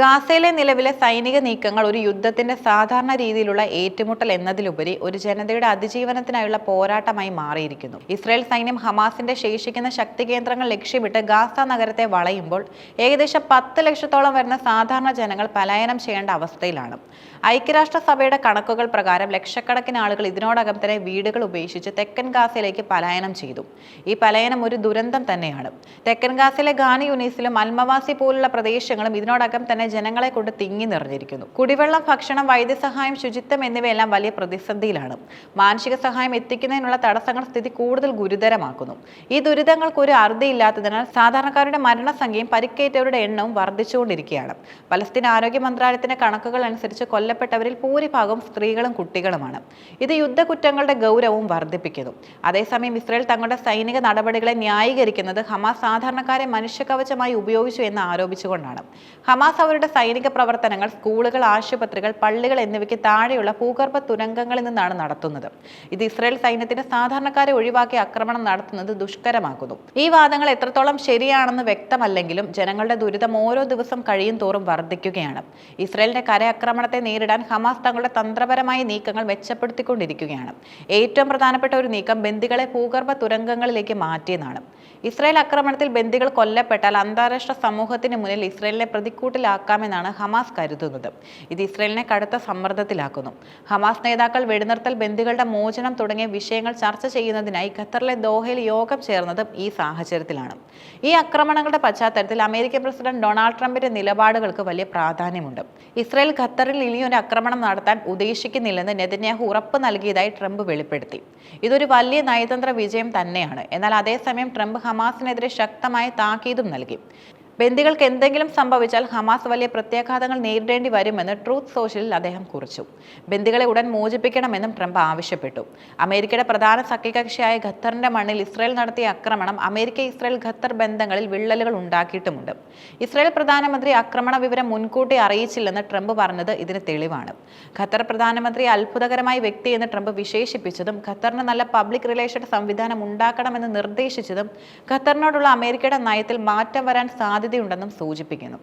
ഗാസയിലെ നിലവിലെ സൈനിക നീക്കങ്ങൾ ഒരു യുദ്ധത്തിന്റെ സാധാരണ രീതിയിലുള്ള ഏറ്റുമുട്ടൽ എന്നതിലുപരി ഒരു ജനതയുടെ അതിജീവനത്തിനായുള്ള പോരാട്ടമായി മാറിയിരിക്കുന്നു. ഇസ്രായേൽ സൈന്യം ഹമാസിന്റെ ശേഷിക്കുന്ന ശക്തി കേന്ദ്രങ്ങൾ ലക്ഷ്യമിട്ട് ഗാസ നഗരത്തെ വളയുമ്പോൾ ഏകദേശം പത്ത് ലക്ഷത്തോളം വരുന്ന സാധാരണ ജനങ്ങൾ പലായനം ചെയ്യേണ്ട അവസ്ഥയിലാണ്. ഐക്യരാഷ്ട്രസഭയുടെ കണക്കുകൾ പ്രകാരം ലക്ഷക്കണക്കിന് ആളുകൾ ഇതിനോടകം തന്നെ വീടുകൾ ഉപേക്ഷിച്ച് തെക്കൻ ഗാസയിലേക്ക് പലായനം ചെയ്തു. ഈ പലായനം ഒരു ദുരന്തം തന്നെയാണ്. തെക്കൻ ഗാസയിലെ ഗാനി യുനീസിലും അൽമവാസി പോലുള്ള പ്രദേശങ്ങളും ഇതിനോടകം തന്നെ ജനങ്ങളെ കൊണ്ട് തിങ്ങി നിറഞ്ഞിരിക്കുന്നു. കുടിവെള്ളം ഭക്ഷണം വൈദ്യസഹായം ശുചിത്വം എന്നിവയെല്ലാം വലിയ പ്രതിസന്ധിയിലാണ്. മാനസിക സഹായം എത്തിക്കുന്നതിനുള്ള തടസ്സങ്ങൾ സ്ഥിതി കൂടുതൽ ഗുരുതരമാക്കുന്നു. ഈ ദുരിതങ്ങൾക്ക് ഒരു അറുതിയില്ലാത്തതിനാൽ സാധാരണക്കാരുടെ മരണസംഖ്യയും പരിക്കേറ്റവരുടെ എണ്ണവും വർദ്ധിച്ചുകൊണ്ടിരിക്കുകയാണ്. പലസ്തീൻ ആരോഗ്യ മന്ത്രാലയത്തിന്റെ കണക്കുകൾ അനുസരിച്ച് കൊല്ലപ്പെട്ടവരിൽ ഭൂരിഭാഗം സ്ത്രീകളും കുട്ടികളുമാണ്. ഇത് യുദ്ധകുറ്റങ്ങളുടെ ഗൗരവവും വർദ്ധിപ്പിക്കുന്നു. അതേസമയം ഇസ്രായേൽ തങ്ങളുടെ സൈനിക നടപടികളെ ന്യായീകരിക്കുന്നത് ഹമാസ് സാധാരണക്കാരെ മനുഷ്യകവചമായി ഉപയോഗിച്ചു എന്ന് ആരോപിച്ചുകൊണ്ടാണ്. ഹമാസ് അവരുടെ സൈനിക പ്രവർത്തനങ്ങൾ സ്കൂളുകൾ ആശുപത്രികൾ പള്ളികൾ എന്നിവയ്ക്ക് താഴെയുള്ള ഭൂഗർഭ തുരങ്കങ്ങളിൽ നിന്നാണ് നടത്തുന്നത്. ഇത് ഇസ്രായേൽ സൈന്യത്തിന് സാധാരണക്കാരെ ഒഴിവാക്കി ആക്രമണം നടത്തുന്നത് ദുഷ്കരമാക്കുന്നു. ഈ വാദങ്ങൾ എത്രത്തോളം ശരിയാണെന്ന് വ്യക്തമല്ലെങ്കിലും ജനങ്ങളുടെ ദുരിതം ഓരോ ദിവസം കഴിയും തോറും വർദ്ധിക്കുകയാണ്. ഇസ്രായേലിന്റെ കരയാക്രമണത്തെ നേരിടാൻ ഹമാസ് തങ്ങളുടെ തന്ത്രപരമായ നീക്കങ്ങൾ മെച്ചപ്പെടുത്തിക്കൊണ്ടിരിക്കുകയാണ്. ഏറ്റവും പ്രധാനപ്പെട്ട ഒരു നീക്കം ബന്ദികളെ ഭൂഗർഭ തുരങ്കങ്ങളിലേക്ക് മാറ്റിയതാണ് ഇസ്രായേൽ ആക്രമണത്തിൽ ബന്ദികൾ കൊല്ലപ്പെട്ടാൽ അന്താരാഷ്ട്ര സമൂഹത്തിന് മുന്നിൽ ഇസ്രായേലിനെ പ്രതിക്കൂട്ടിലാക്കാമെന്നാണ് ഹമാസ് കരുതുന്നത്. ഇത് ഇസ്രയേലിനെ കടുത്ത സമ്മർദ്ദത്തിലാക്കുന്നു. ഹമാസ് നേതാക്കൾ വെടിനിർത്തൽ ബന്ദികളുടെ മോചനം തുടങ്ങിയ വിഷയങ്ങൾ ചർച്ച ചെയ്യുന്നതിനായി ഖത്തറിലെ ദോഹയിൽ യോഗം ചേർന്നതും ഈ സാഹചര്യത്തിലാണ്. ഈ ആക്രമണങ്ങളുടെ പശ്ചാത്തലത്തിൽ അമേരിക്കൻ പ്രസിഡന്റ് ഡൊണാൾഡ് ട്രംപിന്റെ നിലപാടുകൾക്ക് വലിയ പ്രാധാന്യമുണ്ട്. ഇസ്രയേൽ ഖത്തറിൽ ഇനിയൊരു ആക്രമണം നടത്താൻ ഉദ്ദേശിക്കുന്നില്ലെന്ന് നെതന്യാഹു ഉറപ്പ് നൽകിയതായി ട്രംപ് വെളിപ്പെടുത്തി. ഇതൊരു വലിയ നയതന്ത്ര വിജയം തന്നെയാണ്. എന്നാൽ അതേസമയം ട്രംപ് ഹമാസിനെതിരെ ശക്തമായ താക്കീതും നൽകി. ബന്ദികൾക്ക് എന്തെങ്കിലും സംഭവിച്ചാൽ ഹമാസ് വലിയ പ്രത്യാഘാതങ്ങൾ നേരിടേണ്ടി വരുമെന്ന് ട്രൂത്ത് സോഷ്യലിൽ അദ്ദേഹം കുറിച്ചു. ബന്ദികളെ ഉടൻ മോചിപ്പിക്കണമെന്നും ട്രംപ് ആവശ്യപ്പെട്ടു. അമേരിക്കയുടെ പ്രധാന സഖ്യകക്ഷിയായ ഖത്തറിന്റെ മണ്ണിൽ ഇസ്രായേൽ നടത്തിയ ആക്രമണം അമേരിക്ക ഇസ്രായേൽ ഖത്തർ ബന്ധങ്ങളിൽ വിള്ളലുകൾ ഉണ്ടാക്കിയിട്ടുമുണ്ട്. ഇസ്രായേൽ പ്രധാനമന്ത്രി ആക്രമണ വിവരം മുൻകൂട്ടി അറിയിച്ചില്ലെന്ന് ട്രംപ് പറഞ്ഞത് ഇതിന് തെളിവാണ്. ഖത്തർ പ്രധാനമന്ത്രി അത്ഭുതകരമായ വ്യക്തിയെന്ന് ട്രംപ് വിശേഷിപ്പിച്ചതും ഖത്തറിന് നല്ല പബ്ലിക് റിലേഷൻ സംവിധാനം ഉണ്ടാക്കണമെന്ന് നിർദ്ദേശിച്ചതും ഖത്തറിനോടുള്ള അമേരിക്കയുടെ നയത്തിൽ മാറ്റം വരാൻ സാധ്യതയുണ്ടെന്നും സൂചിപ്പിക്കുന്നു.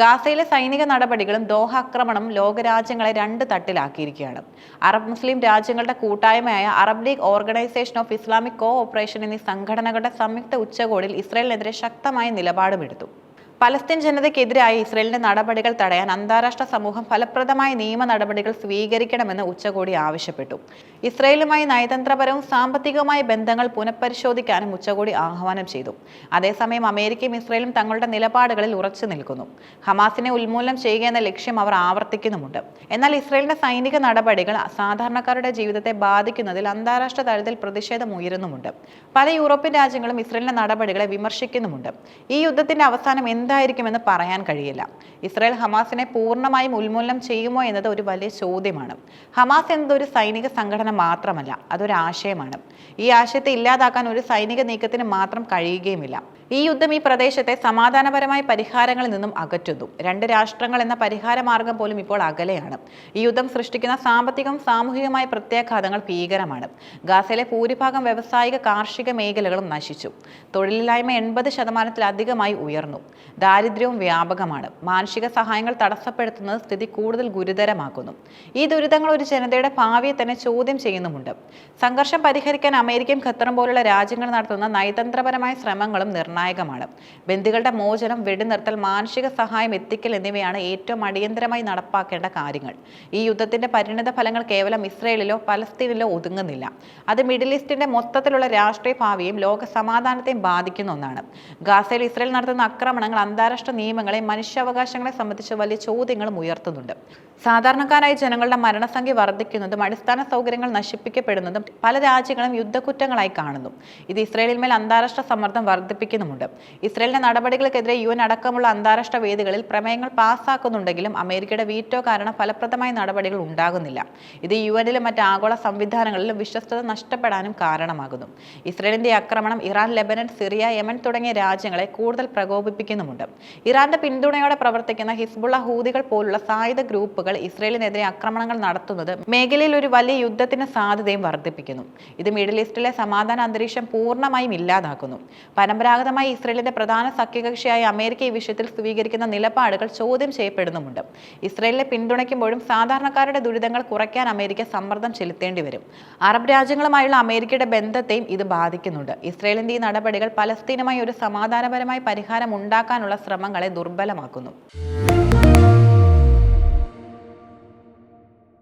ഗാസയിലെ സൈനിക നടപടികളും ദോഹ ആക്രമണം ലോകരാജ്യങ്ങളെ രണ്ട് തട്ടിലാക്കിയിരിക്കുകയാണ്. അറബ് മുസ്ലിം രാജ്യങ്ങളുടെ കൂട്ടായ്മയായ Arab League organisation of Islamic cooperation എന്നീ സംഘടനകളുടെ സംയുക്ത ഉച്ചകോടിയിൽ ഇസ്രയേലിനെതിരെ ശക്തമായ നിലപാടുമെടുത്തു പലസ്തീൻ ജനതയ്ക്കെതിരായ ഇസ്രയേലിന്റെ നടപടികൾ തടയാൻ അന്താരാഷ്ട്ര സമൂഹം ഫലപ്രദമായ നിയമ നടപടികൾ സ്വീകരിക്കണമെന്ന് ഉച്ചകോടി ആവശ്യപ്പെട്ടു. ഇസ്രയേലുമായി നയതന്ത്രപരവും സാമ്പത്തികവുമായ ബന്ധങ്ങൾ പുനഃപരിശോധിക്കാനും ഉച്ചകോടി ആഹ്വാനം ചെയ്തു. അതേസമയം അമേരിക്കയും ഇസ്രയേലും തങ്ങളുടെ നിലപാടുകളിൽ ഉറച്ചു നിൽക്കുന്നു. ഹമാസിനെ ഉന്മൂലനം ചെയ്യുക എന്ന ലക്ഷ്യം അവർ ആവർത്തിക്കുന്നുമുണ്ട്. എന്നാൽ ഇസ്രയേലിന്റെ സൈനിക നടപടികൾ സാധാരണക്കാരുടെ ജീവിതത്തെ ബാധിക്കുന്നതിൽ അന്താരാഷ്ട്ര തലത്തിൽ പ്രതിഷേധം ഉയരുന്നുമുണ്ട്. പല യൂറോപ്യൻ രാജ്യങ്ങളും ഇസ്രയേലിന്റെ നടപടികളെ വിമർശിക്കുന്നുമുണ്ട്. ഈ യുദ്ധത്തിന്റെ അവസാനം എന്തായിരിക്കുമെന്ന് പറയാൻ കഴിയില്ല. ഇസ്രായേൽ ഹമാസിനെ പൂർണമായും ഉന്മൂലനം ചെയ്യുമോ എന്നത് ഒരു വലിയ ചോദ്യമാണ്. ഹമാസ് എന്നത് ഒരു സൈനിക സംഘടന മാത്രമല്ല അതൊരു ആശയമാണ് ഈ ആശയത്തെ ഇല്ലാതാക്കാൻ ഒരു സൈനിക നീക്കത്തിന് മാത്രം കഴിയുകയുമില്ല. ഈ യുദ്ധം ഈ പ്രദേശത്തെ സമാധാനപരമായ പരിഹാരങ്ങളിൽ നിന്നും അകറ്റുന്നു. രണ്ട് രാഷ്ട്രങ്ങൾ എന്ന പരിഹാര മാർഗം പോലും ഇപ്പോൾ അകലെയാണ്. ഈ യുദ്ധം സൃഷ്ടിക്കുന്ന സാമ്പത്തികവും സാമൂഹികമായ പ്രത്യാഘാതങ്ങൾ ഭീകരമാണ്. ഗാസയിലെ ഭൂരിഭാഗം വ്യവസായിക കാർഷിക മേഖലകളും നശിച്ചു. തൊഴിലില്ലായ്മ എൺപത് ശതമാനത്തിലധികമായി ഉയർന്നു. ദാരിദ്ര്യവും വ്യാപകമാണ്. മാനുഷിക സഹായങ്ങൾ തടസ്സപ്പെടുത്തുന്നത് സ്ഥിതി കൂടുതൽ ഗുരുതരമാക്കുന്നു. ഈ ദുരിതങ്ങൾ ഒരു ജനതയുടെ ഭാവിയെ തന്നെ ചോദ്യം ചെയ്യുന്നുമുണ്ട്. സംഘർഷം പരിഹരിക്കാൻ അമേരിക്കയും ഖത്തറും പോലുള്ള രാജ്യങ്ങൾ നടത്തുന്ന നയതന്ത്രപരമായ ശ്രമങ്ങളും നിർണായകമാണ്. ബന്ദികളുടെ മോചനം വെടിനിർത്തൽ മാനസിക സഹായം എത്തിക്കൽ എന്നിവയാണ് ഏറ്റവും അടിയന്തരമായി നടപ്പാക്കേണ്ട കാര്യങ്ങൾ. ഈ യുദ്ധത്തിന്റെ പരിണിത ഫലങ്ങൾ കേവലം ഇസ്രയേലിലോ പലസ്തീനിലോ ഒതുങ്ങുന്നില്ല. അത് മിഡിൽ ഈസ്റ്റിന്റെ മൊത്തത്തിലുള്ള രാഷ്ട്രീയ ഭാവിയും ലോക സമാധാനത്തെയും ബാധിക്കുന്ന ഒന്നാണ്. ഗാസയിൽ ഇസ്രയേൽ നടത്തുന്ന ആക്രമണങ്ങൾ അന്താരാഷ്ട്ര നിയമങ്ങളെ മനുഷ്യാവകാശങ്ങളെ സംബന്ധിച്ച് വലിയ ചോദ്യങ്ങളും ഉയർത്തുന്നുണ്ട്. സാധാരണക്കാരായ ജനങ്ങളുടെ മരണസംഖ്യ വർദ്ധിക്കുന്നതും അടിസ്ഥാന സൗകര്യങ്ങൾ നശിപ്പിക്കപ്പെടുന്നതും പല രാജ്യങ്ങളും യുദ്ധക്കുറ്റങ്ങളായി കാണുന്നു. ഇത് ഇസ്രയേലിന്മേൽ അന്താരാഷ്ട്ര സമ്മർദ്ദം വർദ്ധിപ്പിക്കുന്നുമുണ്ട് ഇസ്രയേലിന്റെ നടപടികൾക്കെതിരെ യു എൻ അടക്കമുള്ള അന്താരാഷ്ട്ര വേദികളിൽ പ്രമേയങ്ങൾ പാസ്സാക്കുന്നുണ്ടെങ്കിലും അമേരിക്കയുടെ വീറ്റോ കാരണം ഫലപ്രദമായ നടപടികൾ ഉണ്ടാകുന്നില്ല. ഇത് യു എന്നിലും മറ്റ് ആഗോള സംവിധാനങ്ങളിലും വിശ്വസ്തത നഷ്ടപ്പെടാനും കാരണമാകുന്നു. ഇസ്രയേലിന്റെ ആക്രമണം ഇറാൻ ലെബനൻ സിറിയ യമൻ തുടങ്ങിയ രാജ്യങ്ങളെ കൂടുതൽ പ്രകോപിപ്പിക്കുന്നുമുണ്ട്. ഇറാന്റെ പിന്തുണയോടെ പ്രവർത്തിക്കുന്ന ഹിസ്ബുള്ള ഹൂതികൾ പോലുള്ള സായുധ ഗ്രൂപ്പുകൾ ഇസ്രയേലിനെതിരെ ആക്രമണങ്ങൾ നടത്തുന്നത് മേഖലയിൽ ഒരു വലിയ യുദ്ധത്തിന് സാധ്യതയും വർദ്ധിപ്പിക്കുന്നു. ഇത് മിഡിൽ ഈസ്റ്റിലെ സമാധാന അന്തരീക്ഷം പൂർണമായും ഇല്ലാതാക്കുന്നു. പരമ്പരാഗതമായി ഭാഗമായി ഇസ്രയേലിന്റെ പ്രധാന സഖ്യകക്ഷിയായ അമേരിക്ക ഈ വിഷയത്തിൽ സ്വീകരിക്കുന്ന നിലപാടുകൾ ചോദ്യം ചെയ്യപ്പെടുന്നുമുണ്ട്. ഇസ്രയേലിനെ പിന്തുണയ്ക്കുമ്പോഴും സാധാരണക്കാരുടെ ദുരിതങ്ങൾ കുറയ്ക്കാൻ അമേരിക്ക സമ്മർദ്ദം ചെലുത്തേണ്ടി വരും. അറബ് രാജ്യങ്ങളുമായുള്ള അമേരിക്കയുടെ ബന്ധത്തെയും ഇത് ബാധിക്കുന്നുണ്ട്. ഇസ്രയേലിന്റെ ഈ നടപടികൾ പലസ്തീനുമായി ഒരു സമാധാനപരമായ പരിഹാരം ഉണ്ടാക്കാനുള്ള ശ്രമങ്ങളെ ദുർബലമാക്കുന്നു.